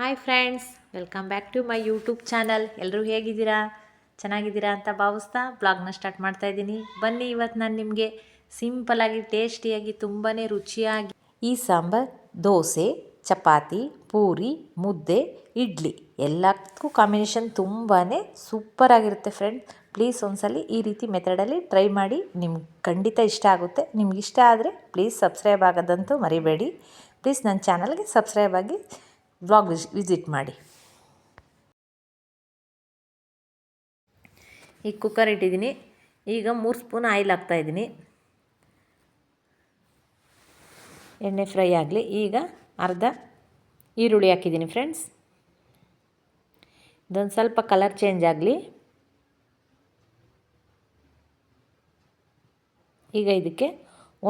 Hi friends welcome back to my YouTube channel ಎಲ್ಲರೂ ಹೇಗಿದ್ದೀರಾ? ಚೆನ್ನಾಗಿದ್ದೀರಾ ಅಂತ ಭಾವಿಸ್ತಾ ಬ್ಲಾಗ್ನ ಸ್ಟಾರ್ಟ್ ಮಾಡ್ತಾ ಇದ್ದೀನಿ. ಬನ್ನಿ ಇವತ್ತು ನಾನು ನಿಮಗೆ ಸಿಂಪಲಾಗಿ ಟೇಸ್ಟಿಯಾಗಿ ತುಂಬಾ ರುಚಿಯಾಗಿ ಈ ಸಾಂಬಾರ್, ದೋಸೆ, ಚಪಾತಿ, ಪೂರಿ, ಮುದ್ದೆ, ಇಡ್ಲಿ ಎಲ್ಲದಕ್ಕೂ ಕಾಂಬಿನೇಷನ್ ತುಂಬಾ ಸೂಪರಾಗಿರುತ್ತೆ ಫ್ರೆಂಡ್ ಪ್ಲೀಸ್ ಒಂದ್ಸಲ ಈ ರೀತಿ ಮೆಥಡಲ್ಲಿ ಟ್ರೈ ಮಾಡಿ. ನಿಮ್ಗೆ ಖಂಡಿತ ಇಷ್ಟ ಆಗುತ್ತೆ. ನಿಮ್ಗೆ ಇಷ್ಟ ಆದರೆ ಪ್ಲೀಸ್ ಸಬ್ಸ್ಕ್ರೈಬ್ ಆಗೋದಂತೂ ಮರಿಬೇಡಿ. ಪ್ಲೀಸ್ ನನ್ನ ಚಾನಲ್ಗೆ ಸಬ್ಸ್ಕ್ರೈಬ್ ಆಗಿ. ವ್ಲಾಗ್ ವಿಸಿಟ್ ಮಾಡಿ. ಈಗ ಕುಕ್ಕರ್ ಇಟ್ಟಿದ್ದೀನಿ. ಈಗ ಮೂರು ಸ್ಪೂನ್ ಆಯಿಲ್ ಹಾಕ್ತಾಯಿದ್ದೀನಿ ಎಣ್ಣೆ ಫ್ರೈ ಆಗಲಿ. ಈಗ ಅರ್ಧ ಈರುಳ್ಳಿ ಹಾಕಿದ್ದೀನಿ ಫ್ರೆಂಡ್ಸ್ ಇದೊಂದು ಸ್ವಲ್ಪ ಕಲರ್ ಚೇಂಜ್ ಆಗಲಿ. ಈಗ ಇದಕ್ಕೆ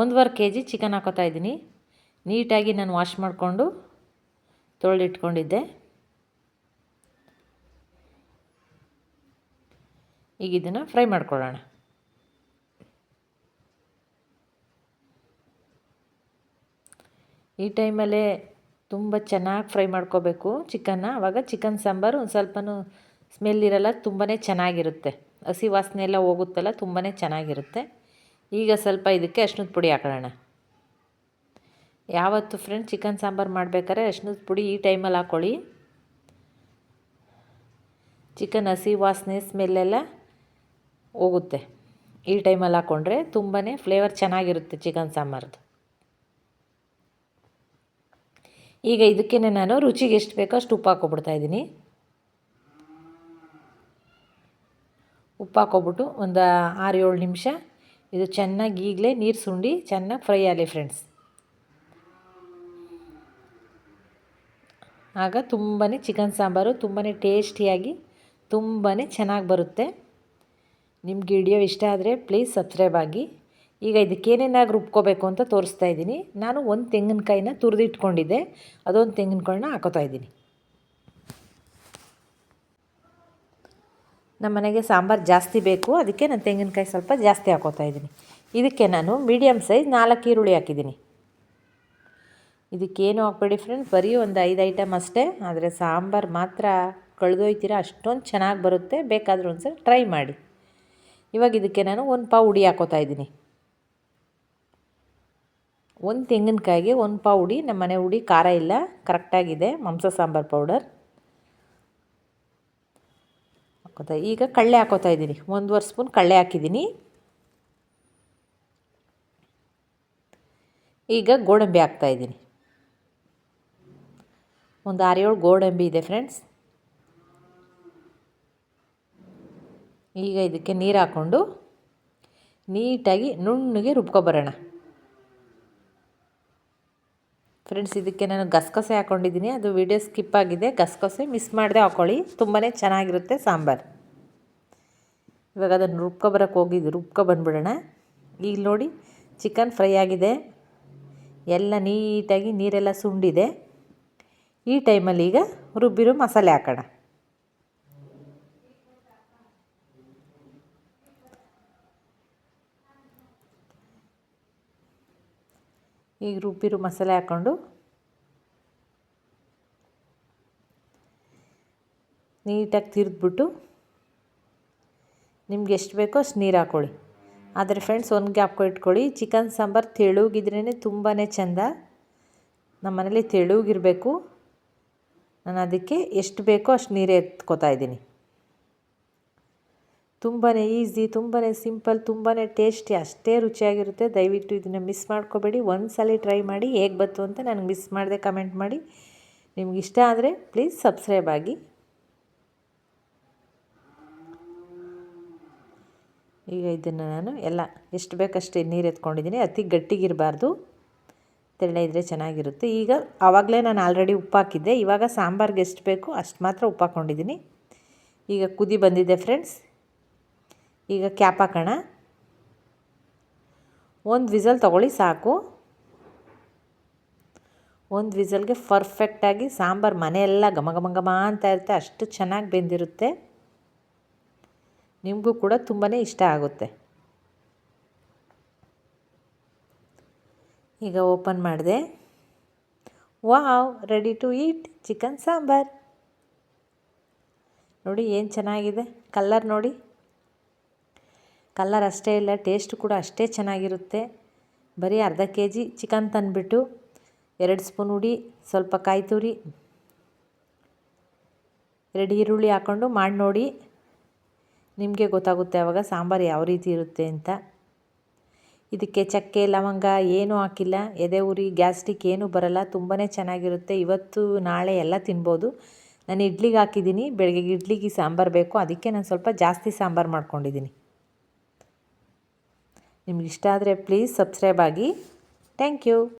ಒಂದುವರೆ ಕೆ ಜಿ ಚಿಕನ್ ಹಾಕೋತಾ ಇದ್ದೀನಿ. ನೀಟಾಗಿ ನಾನು ವಾಶ್ ಮಾಡಿಕೊಂಡು ತೊಳೆದಿಟ್ಕೊಂಡಿದ್ದೆ. ಈಗ ಇದನ್ನು ಫ್ರೈ ಮಾಡ್ಕೊಳ್ಳೋಣ. ಈ ಟೈಮಲ್ಲೇ ತುಂಬ ಚೆನ್ನಾಗಿ ಫ್ರೈ ಮಾಡ್ಕೋಬೇಕು ಚಿಕನ್ನ. ಆವಾಗ ಚಿಕನ್ ಸಾಂಬಾರು ಒಂದು ಸ್ವಲ್ಪನೂ ಸ್ಮೆಲ್ ಇರಲ್ಲ ತುಂಬಾ ಚೆನ್ನಾಗಿರುತ್ತೆ. ಹಸಿ ವಾಸನೆ ಎಲ್ಲ ಹೋಗುತ್ತಲ್ಲ ತುಂಬಾ ಚೆನ್ನಾಗಿರುತ್ತೆ. ಈಗ ಸ್ವಲ್ಪ ಇದಕ್ಕೆ ಅಷ್ಟೊಂದು ಪುಡಿ ಹಾಕೊಳ್ಳೋಣ. ಯಾವತ್ತು ಫ್ರೆಂಡ್ ಚಿಕನ್ ಸಾಂಬಾರು ಮಾಡಬೇಕಾದ್ರೆ ಅರ್ಶಿನದ ಪುಡಿ ಈ ಟೈಮಲ್ಲಿ ಹಾಕ್ಕೊಳ್ಳಿ ಚಿಕನ್ ಹಸಿ ವಾಸನೆ ಸ್ಮೆಲ್ಲೆಲ್ಲ ಹೋಗುತ್ತೆ. ಈ ಟೈಮಲ್ಲಿ ಹಾಕ್ಕೊಂಡ್ರೆ ತುಂಬಾ ಫ್ಲೇವರ್ ಚೆನ್ನಾಗಿರುತ್ತೆ ಚಿಕನ್ ಸಾಂಬಾರ್ದು. ಈಗ ಇದಕ್ಕೆ ನಾನು ರುಚಿಗೆ ಎಷ್ಟು ಬೇಕೋ ಅಷ್ಟು ಉಪ್ಪು ಹಾಕ್ಕೊಬಿಡ್ತಾ ಇದ್ದೀನಿ. ಉಪ್ಪು ಹಾಕ್ಕೊಬಿಟ್ಟು ಒಂದು ಆರು ಏಳು ನಿಮಿಷ. ಇದು ಚೆನ್ನಾಗಿ ಈಗಲೇ ನೀರು ಸುಂಡಿ, ಚೆನ್ನಾಗಿ ಫ್ರೈ ಆಗಲಿ ಫ್ರೆಂಡ್ಸ್ ಆಗ ತುಂಬಾ ಚಿಕನ್ ಸಾಂಬಾರು ತುಂಬಾ ಟೇಸ್ಟಿಯಾಗಿ ತುಂಬಾ ಚೆನ್ನಾಗಿ ಬರುತ್ತೆ. ನಿಮಗೆ ವಿಡಿಯೋ ಇಷ್ಟ ಆದರೆ ಪ್ಲೀಸ್ ಸಬ್ಸ್ಕ್ರೈಬ್ ಆಗಿ. ಈಗ ಇದಕ್ಕೇನೇನಾಗಿ ರುಬ್ಕೋಬೇಕು ಅಂತ ತೋರಿಸ್ತಾ ಇದ್ದೀನಿ. ನಾನು ಒಂದು ತೆಂಗಿನಕಾಯಿನ ತುರಿದಿಟ್ಕೊಂಡಿದ್ದೆ. ಅದೊಂದು ತೆಂಗಿನಕಾಯಿನ ಹಾಕೋತಾ ಇದ್ದೀನಿ. ನಮ್ಮ ಮನೆಗೆ ಸಾಂಬಾರು ಜಾಸ್ತಿ ಬೇಕು. ಅದಕ್ಕೆ ನಾನು ತೆಂಗಿನಕಾಯಿ ಸ್ವಲ್ಪ ಜಾಸ್ತಿ ಹಾಕೋತಾ ಇದ್ದೀನಿ. ಇದಕ್ಕೆ ನಾನು ಮೀಡಿಯಮ್ ಸೈಜ್ ನಾಲ್ಕು ಈರುಳ್ಳಿ ಹಾಕಿದ್ದೀನಿ. ಇದಕ್ಕೇನು ಹಾಕ್ಬೇಡಿ ಫ್ರೆಂಡ್ ಬರೀ ಒಂದು ಐದು ಐಟಮ್ ಅಷ್ಟೇ. ಆದರೆ ಸಾಂಬಾರು ಮಾತ್ರ ಕಳೆದೋಯ್ತೀರ? ಅಷ್ಟೊಂದು ಚೆನ್ನಾಗಿ ಬರುತ್ತೆ. ಬೇಕಾದರೂ ಒಂದು ಸಲ ಟ್ರೈ ಮಾಡಿ. ಇವಾಗ ಇದಕ್ಕೆ ನಾನು ಒಂದು ಪಾವು ಹುಡಿ ಹಾಕೋತಾ ಇದ್ದೀನಿ. ಒಂದು ತೆಂಗಿನಕಾಯಿಗೆ ಒಂದು ಪಾವು ಹುಡಿ ನಮ್ಮ ಮನೆ ಹುಡಿ ಖಾರ ಇಲ್ಲ. ಕರೆಕ್ಟಾಗಿದೆ ಮಾಂಸ ಸಾಂಬಾರು ಪೌಡರ್ ಹಾಕೋತಾ ಈಗ ಕಳ್ಳೆ ಹಾಕೋತಾ ಇದ್ದೀನಿ. ಒಂದುವರೆ ಸ್ಪೂನ್ ಕಳ್ಳೆ ಹಾಕಿದ್ದೀನಿ. ಈಗ ಗೋಡಂಬಿ ಹಾಕ್ತಾಯಿದ್ದೀನಿ ಒಂದು ಆರು ಏಳು ಗೋಡಂಬಿ ಇದೆ ಫ್ರೆಂಡ್ಸ್. ಈಗ ಇದಕ್ಕೆ ನೀರು ಹಾಕ್ಕೊಂಡು ನೀಟಾಗಿ ನುಣ್ಣಗೆ ರುಬ್ಕೊಬರೋಣ. ಫ್ರೆಂಡ್ಸ್, ಇದಕ್ಕೆ ನಾನು ಗಸಗಸೆ ಹಾಕ್ಕೊಂಡಿದ್ದೀನಿ ಅದು ವಿಡಿಯೋ ಸ್ಕಿಪ್ ಆಗಿದೆ. ಗಸಗಸೆ ಮಿಸ್ ಮಾಡದೆ ಹಾಕ್ಕೊಳ್ಳಿ ತುಂಬಾ ಚೆನ್ನಾಗಿರುತ್ತೆ ಸಾಂಬಾರು. ಇವಾಗ ಅದನ್ನು ರುಬ್ಕೊಬರಕ್ಕೆ ಹೋಗಿದ್ದು ರುಬ್ಕೊ ಬಂದ್ಬಿಡೋಣ. ಈಗ ನೋಡಿ, ಚಿಕನ್ ಫ್ರೈ ಆಗಿದೆ. ಎಲ್ಲ ನೀಟಾಗಿ ನೀರೆಲ್ಲ ಸುಂಡಿದೆ. ಈ ಟೈಮಲ್ಲಿ ಈಗ ರುಬ್ಬಿರೋ ಮಸಾಲೆ ಹಾಕೋಣ. ಈಗ ರುಬ್ಬಿರೋ ಮಸಾಲೆ ಹಾಕ್ಕೊಂಡು ನೀಟಾಗಿ ತಿರ್ದ್ಬಿಟ್ಟು ನಿಮ್ಗೆ ಎಷ್ಟು ಬೇಕೋ ಅಷ್ಟು ನೀರು ಹಾಕ್ಕೊಳ್ಳಿ ಆದರೆ ಫ್ರೆಂಡ್ಸ್, ಒಂದು ಗ್ಯಾಪ್ಕೊ ಇಟ್ಕೊಳ್ಳಿ. ಚಿಕನ್ ಸಾಂಬಾರು ತೆಳುಗಿದ್ರೇ ತುಂಬಾ ಚೆಂದ. ನಮ್ಮ ಮನೇಲಿ ತೆಳುಗಿರಬೇಕು. ನಾನು ಅದಕ್ಕೆ ಎಷ್ಟು ಬೇಕೋ ಅಷ್ಟು ನೀರೇ ಎತ್ಕೋತಾ ಇದ್ದೀನಿ. ತುಂಬಾ ಈಸಿ ತುಂಬಾ ಸಿಂಪಲ್ ತುಂಬಾ ಟೇಸ್ಟಿ, ಅಷ್ಟೇ ರುಚಿಯಾಗಿರುತ್ತೆ. ದಯವಿಟ್ಟು ಇದನ್ನು ಮಿಸ್ ಮಾಡ್ಕೋಬೇಡಿ. ಒಂದು ಸಲ ಟ್ರೈ ಮಾಡಿ, ಹೇಗೆ ಬಂತು ಅಂತ ನನಗೆ ಮಿಸ್ ಮಾಡದೆ ಕಮೆಂಟ್ ಮಾಡಿ. ನಿಮ್ಗೆ ಇಷ್ಟ ಆದರೆ ಪ್ಲೀಸ್ ಸಬ್ಸ್ಕ್ರೈಬ್ ಆಗಿ. ಈಗ ಇದನ್ನು ನಾನು ಎಲ್ಲ ಎಷ್ಟು ಬೇಕಷ್ಟೇ ನೀರು ಎತ್ಕೊಂಡಿದ್ದೀನಿ. ಅತಿ ಗಟ್ಟಿಗಿರಬಾರ್ದು. ತೆಳ್ಳ ಇದ್ದರೆ ಚೆನ್ನಾಗಿರುತ್ತೆ. ಈಗ ಆವಾಗಲೇ ನಾನು ಆಲ್ರೆಡಿ ಉಪ್ಪು ಹಾಕಿದ್ದೆ. ಇವಾಗ ಸಾಂಬಾರ್ಗೆ ಎಷ್ಟು ಬೇಕು ಅಷ್ಟು ಮಾತ್ರ ಉಪ್ಪು ಹಾಕ್ಕೊಂಡಿದ್ದೀನಿ ಈಗ ಕುದಿ ಬಂದಿದೆ ಫ್ರೆಂಡ್ಸ್. ಈಗ ಕ್ಯಾಪ್ ಹಾಕೋಣ. ಒಂದು ವಿಸಲ್ ತೊಗೊಳ್ಳಿ ಸಾಕು. ಒಂದು ವಿಸಲ್ಗೆ ಪರ್ಫೆಕ್ಟಾಗಿ ಸಾಂಬಾರು ಮನೆಯೆಲ್ಲ ಘಮ ಘಮ ಘಮ ಅಂತ ಇರುತ್ತೆ. ಅಷ್ಟು ಚೆನ್ನಾಗಿ ಬೆಂದಿರುತ್ತೆ. ನಿಮಗೂ ಕೂಡ ತುಂಬಾ ಇಷ್ಟ ಆಗುತ್ತೆ. ಈಗ ಓಪನ್ ಮಾಡಿದೆ. Wow ready to eat chicken sambar. ನೋಡಿ, ಏನು ಚೆನ್ನಾಗಿದೆ. ಕಲ್ಲರ್ ನೋಡಿ. ಕಲ್ಲರ್ ಅಷ್ಟೇ ಇಲ್ಲ ಟೇಸ್ಟ್ ಕೂಡ ಅಷ್ಟೇ ಚೆನ್ನಾಗಿರುತ್ತೆ. ಬರೀ ಅರ್ಧ ಕೆ ಜಿ ಚಿಕನ್ ತಂದುಬಿಟ್ಟು ಎರಡು ಸ್ಪೂನ್ ಹುಡಿ, ಸ್ವಲ್ಪ ಕಾಯಿ ತುರಿ, ಎರಡು ಈರುಳ್ಳಿ ಹಾಕ್ಕೊಂಡು ಮಾಡಿ ನೋಡಿ ನಿಮಗೆ ಗೊತ್ತಾಗುತ್ತೆ ಆವಾಗ ಸಾಂಬಾರು ಯಾವ ರೀತಿ ಇರುತ್ತೆ ಅಂತ. ಇದಕ್ಕೆ ಚಕ್ಕೆ, ಲವಂಗ ಏನೂ ಹಾಕಿಲ್ಲ. ಎದೆ, ಉರಿ, ಗ್ಯಾಸ್ಟ್ರಿಕ್ ಏನೂ ಬರಲ್ಲ. ತುಂಬಾ ಚೆನ್ನಾಗಿರುತ್ತೆ. ಇವತ್ತು, ನಾಳೆ ಎಲ್ಲ ತಿನ್ಬೋದು. ನಾನು ಇಡ್ಲಿಗೆ ಹಾಕಿದ್ದೀನಿ. ಬೆಳಗ್ಗೆ ಇಡ್ಲಿಗೆ ಸಾಂಬಾರು ಬೇಕು. ಅದಕ್ಕೆ ನಾನು ಸ್ವಲ್ಪ ಜಾಸ್ತಿ ಸಾಂಬಾರು ಮಾಡ್ಕೊಂಡಿದ್ದೀನಿ. ನಿಮ್ಗೆ ಇಷ್ಟ ಆದರೆ ಪ್ಲೀಸ್ ಸಬ್ಸ್ಕ್ರೈಬ್ ಆಗಿ. Thank you.